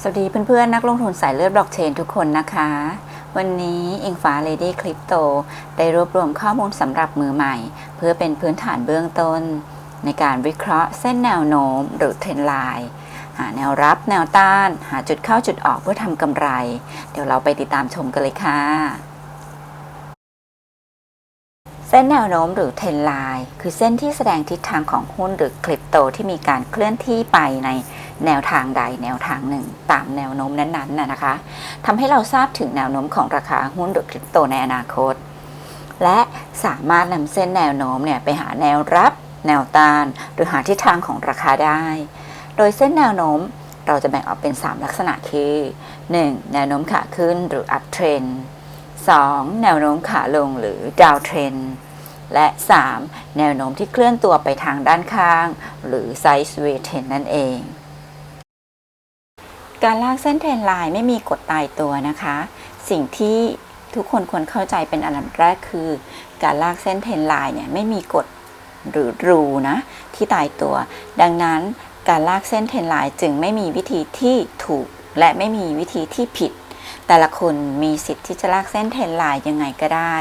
สวัสดีเพื่อนๆ นักลงทุนสายเลือดบล็อกเชนทุกคนนะคะ วันนี้อิงฟ้า Lady Crypto ได้รวบรวมข้อมูลสำหรับมือใหม่ เพื่อเป็นพื้นฐานเบื้องต้น ในการวิเคราะห์เส้นแนวโน้มหรือเทรนไลน์หาแนวรับแนวต้าน หาจุดเข้าจุดออกเพื่อทำกำไร เดี๋ยวเราไปติดตามชมกันเลยค่ะเส้นแนวโน้มหรือเทรนไลน์คือเส้นที่แสดงทิศทางของหุ้นหรือคริปโตที่มีการเคลื่อนที่ไปใน แนวทางใดแนวทางหนึ่ง ตามแนวโน้มนั้นๆนะนะคะทำให้เราทราบถึงแนวโน้มของราคาหุ้นหรือคริปโตในอนาคต และสามารถนำเส้นแนวโน้มเนี่ยไปหาแนวรับ แนวต้าน หรือหาทิศทางของราคาได้ โดยเส้นแนวโน้มเราจะแบ่งออกเป็น 3 ลักษณะคือ 1. แนวโน้มขาขึ้นหรือ up trend 2. แนวโน้มขาลงหรือ down trend และ 3. แนวโน้มที่เคลื่อนตัวไปทางด้านข้าง หรือ sideways trend นั่นเอง การลากเส้นเทรนไลน์ไม่มีกฎตายตัวนะคะ สิ่งที่ทุกคนควรเข้าใจเป็นอันดับแรกคือ การลากเส้นเทรนไลน์เนี่ยไม่มีกฎหรือรูนะที่ตายตัว ดังนั้นการลากเส้นเทรนไลน์จึงไม่มีวิธีที่ถูกและไม่มีวิธีที่ผิด แต่ละคนมีสิทธิ์ที่จะลากเส้นเทรนไลน์ยังไงก็ได้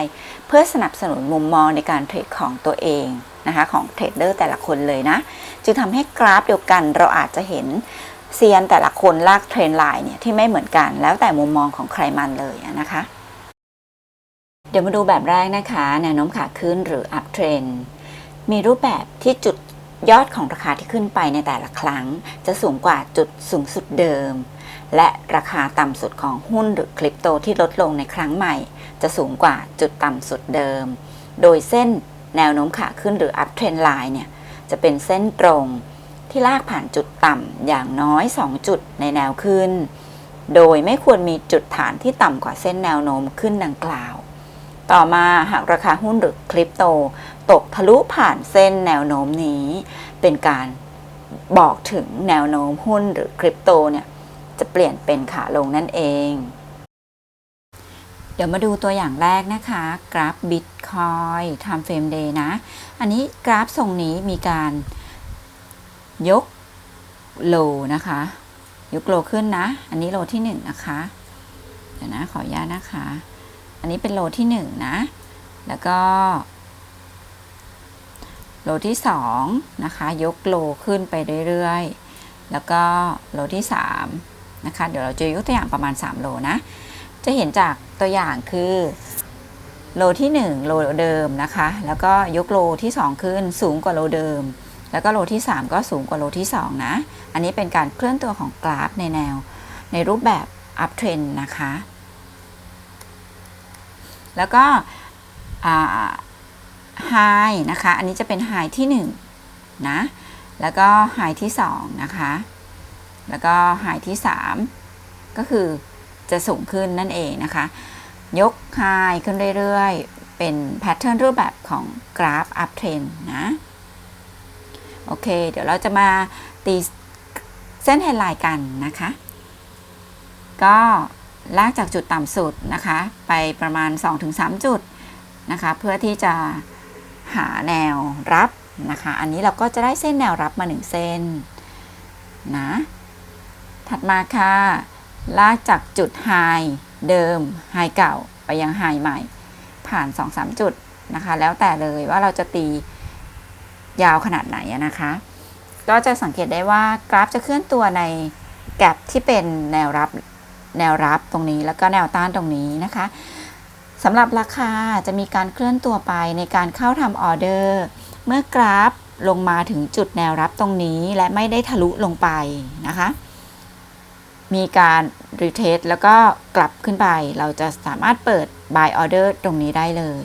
เพื่อสนับสนุนมุมมองในการเทรดของตัวเองนะคะของเทรดเดอร์แต่ละคนเลยนะ จึงทำให้กราฟเดียวกันเราอาจจะเห็น เซียนแต่ละคนลากเทรนไลน์เนี่ยที่ไม่เหมือนกันแล้วแต่มุมมองของใครมันเลยนะคะ เดี๋ยวมาดูแบบแรกนะคะแนวโน้มขาขึ้นหรือ up trend มีรูปแบบที่จุดยอดของราคาที่ขึ้นไปในแต่ละครั้ง จะสูงกว่าจุดสูงสุดเดิม และราคาต่ำสุดของหุ้นหรือคริปโตที่ลดลงในครั้งใหม่ จะสูงกว่าจุดต่ำสุดเดิม โดยเส้นแนวโน้มขาขึ้นหรือ up trend line เนี่ยจะเป็นเส้นตรง ที่ลากผ่านจุดต่ำอย่างน้อย 2 จุดในแนวขึ้น โดยไม่ควรมีจุดฐานที่ต่ำกว่าเส้นแนวโน้มขึ้นดังกล่าว ต่อมาหากราคาหุ้นหรือคริปโต ตกทะลุผ่านเส้นแนวโน้มนี้ เป็นการบอกถึงแนวโน้มหุ้นหรือคริปโตเนี่ยจะเปลี่ยนเป็นขาลงนั่นเอง เดี๋ยวมาดูตัวอย่างแรกนะคะ กราฟ Bitcoin Time Frame Day นะ อันนี้กราฟทรงนี้มีการ ยกโลนะคะ ยกโลขึ้นนะ อันนี้โลที่1นนะคะเดี๋ยวนะขออนุญาตนะคะ อันนี้เป็นโลที่1นนะ แล้วก็ โลที่2นะคะ ยกโลขึ้นไปเรื่อยๆ แล้วก็โลที่3นะคะ เดี๋ยวเราจะยกตัวอย่างประมาณ 3 โลนะ จะเห็นจากตัวอย่างคือโลที่ 1 โลเดิมนะคะ แล้วก็ยกโลที่ 2 ขึ้นสูงกว่าโลเดิม แล้วก็โลที่ 3 ก็สูงกว่าโลที่ 2 นะ อันนี้เป็นการเคลื่อนตัวของกราฟในแนว ในรูปแบบ up trend นะคะ แล้วก็ high นะคะ อันนี้จะเป็น high ที่ 1 นะ แล้วก็ high ที่ 2 นะคะ แล้วก็ high ที่ 3 ก็คือจะสูงขึ้นนั่นเองนะคะ ยก high ขึ้นเรื่อย ๆ เป็นแพทเทิร์นรูปแบบของกราฟ up trend นะ โอเค เดี๋ยวเราจะมาตีเส้นเฮไลน์กันนะคะ ก็ลากจากจุดต่ำสุดนะคะ ไปประมาณ 2-3 จุดนะคะ เพื่อที่จะหาแนวรับนะคะ อันนี้เราก็จะได้เส้นแนวรับมา 1 เส้นนะ ถัดมาค่ะ ลากจากจุดไฮเดิมไฮเก่าไปยังไฮใหม่ ผ่าน 2-3 จุดนะคะ แล้วแต่เลยว่าเราจะตี ยาวขนาดไหนนะคะ ก็จะสังเกตได้ว่ากราฟจะเคลื่อนตัวในแกลบที่เป็นแนวรับแนวรับตรงนี้แล้วก็แนวต้านตรงนี้นะคะสำหรับราคาจะมีการเคลื่อนตัวไปในการเข้าทำออเดอร์ เมื่อกราฟลงมาถึงจุดแนวรับตรงนี้และไม่ได้ทะลุลงไปนะคะ มีการรีเทสแล้วก็กลับขึ้นไป เราจะสามารถเปิด buy order ตรงนี้ได้เลย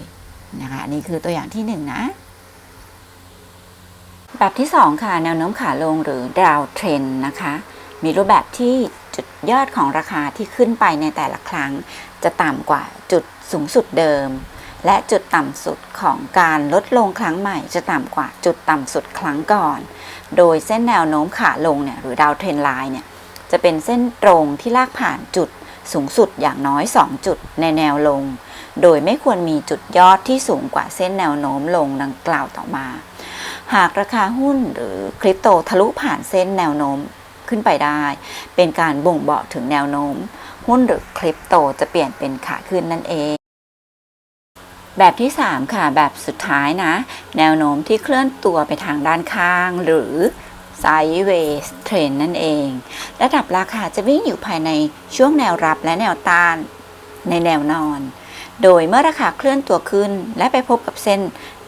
นะคะ นี่คือตัวอย่างที่ 1นนะ แบบที่ 2 ค่ะ แนวโน้มขาลงหรือ down trend นะคะ มีรูปแบบที่จุดยอดของราคาที่ขึ้นไปในแต่ละครั้ง จะต่ำกว่าจุดสูงสุดเดิม และจุดต่ำสุดของการลดลงครั้งใหม่ จะต่ำกว่าจุดต่ำสุดครั้งก่อน โดยเส้นแนวโน้มขาลงเนี่ยหรือดาวเทรนไลน์เนี่ยจะเป็นเส้นตรงที่ลากผ่านจุดสูงสุดอย่างน้อย 2 จุดในแนวลง โดยไม่ควรมีจุดยอดที่สูงกว่าเส้นแนวโน้มลงดังกล่าวต่อมา หากราคาหุ้นหรือคริปโตทะลุผ่านเส้นแนวโน้มขึ้นไปได้ เป็นการบ่งบอกถึงแนวโน้ม หุ้นหรือคริปโตจะเปลี่ยนเป็นขาขึ้นนั่นเอง แบบที่ 3 ค่ะ แบบสุดท้ายนะ แนวโน้มที่เคลื่อนตัวไปทางด้านข้าง หรือ sideways trend นั่นเอง ระดับราคาจะวิ่งอยู่ภายในช่วงแนวรับและแนวต้านในแนวนอน โดยเมื่อราคาเคลื่อนตัวขึ้น และไปพบกับเส้น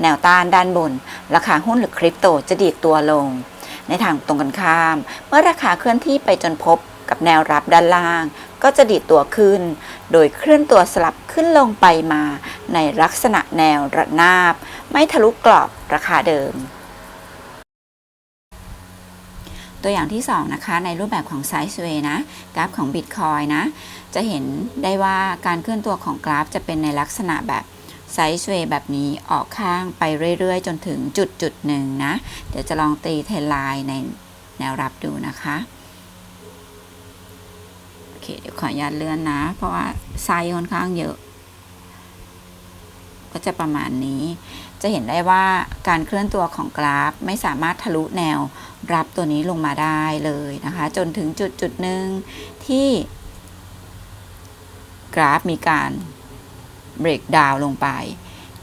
แนวต้านด้านบน ราคาหุ้นหรือคริปโตจะดีดตัวลง ในทางตรงกันข้าม เมื่อราคาเคลื่อนที่ไปจนพบกับแนวรับด้านล่าง ก็จะดีดตัวขึ้น โดยเคลื่อนตัวสลับขึ้นลงไปมา ในลักษณะแนวระนาบ ไม่ทะลุกรอบราคาเดิม ตัวอย่างที่ 2 นะคะ ในรูปแบบของไซส์เวย์นะกราฟของ Bitcoin นะ จะเห็นได้ว่าการเคลื่อนตัวของกราฟจะเป็นในลักษณะแบบไซส์เวย์แบบนี้ออกข้างไปเรื่อยๆ จนถึงจุดจุดหนึ่งนะ เดี๋ยวจะลองตีเทรนไลน์ในแนวรับดูนะคะโอเคเดี๋ยวขออนุญาตเลื่อนนะ เพราะว่าไซส์ค่อนข้างเยอะ ก็จะประมาณนี้ จะเห็นได้ว่าการเคลื่อนตัวของกราฟไม่สามารถทะลุแนวรับตัวนี้ลงมาได้เลยนะคะ จนถึงจุดจุดหนึ่งที่กราฟมีการเบรกดาวลงไป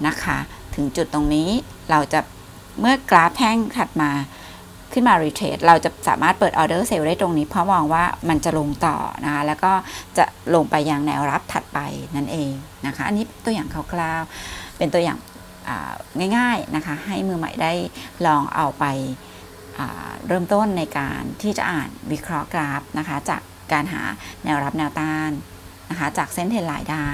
นะคะ ถึงจุดตรงนี้เราจะเมื่อกราฟแท่งถัดมา ขึ้นมารีเทรดเราจะสามารถเปิดออเดอร์เซลล์ได้ตรงนี้ เพราะมองว่ามันจะลงต่อนะคะแล้วก็จะลงไปยังแนวรับถัดไปนั่นเองนะคะ อันนี้ตัวอย่างคร่าวๆเป็นตัวอย่างง่ายๆนะคะให้มือใหม่ได้ลองเอาไปเริ่มต้นในการที่จะอ่านวิเคราะห์กราฟนะคะจากการหาแนวรับแนวต้านนะคะจากเส้นเทรนไลน์ได้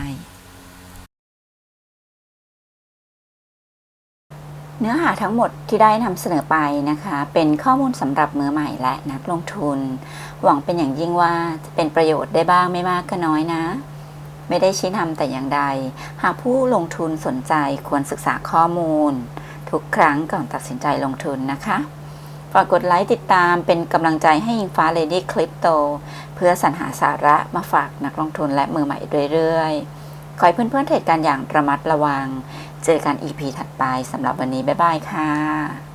เนื้อหาทั้งหมดที่ได้นำเสนอไปนะคะ เป็นข้อมูลสำหรับมือใหม่และนักลงทุน หวังเป็นอย่างยิ่งว่าจะเป็นประโยชน์ได้บ้างไม่มากก็น้อยนะ ไม่ได้ชี้นำแต่อย่างใด หากผู้ลงทุนสนใจควรศึกษาข้อมูล ทุกครั้งก่อนตัดสินใจลงทุนนะคะฝากกดไลค์ติดตามเป็นกำลังใจให้อิงฟ้าเลดี้คลิปโต เพื่อสรรหาสาระมาฝากนักลงทุนและมือใหม่เรื่อยๆ ขอให้เพื่อนๆเทรดกันอย่างระมัดระวัง เจอกัน EP ถัดไปสำหรับวันนี้ บ๊ายบายค่ะ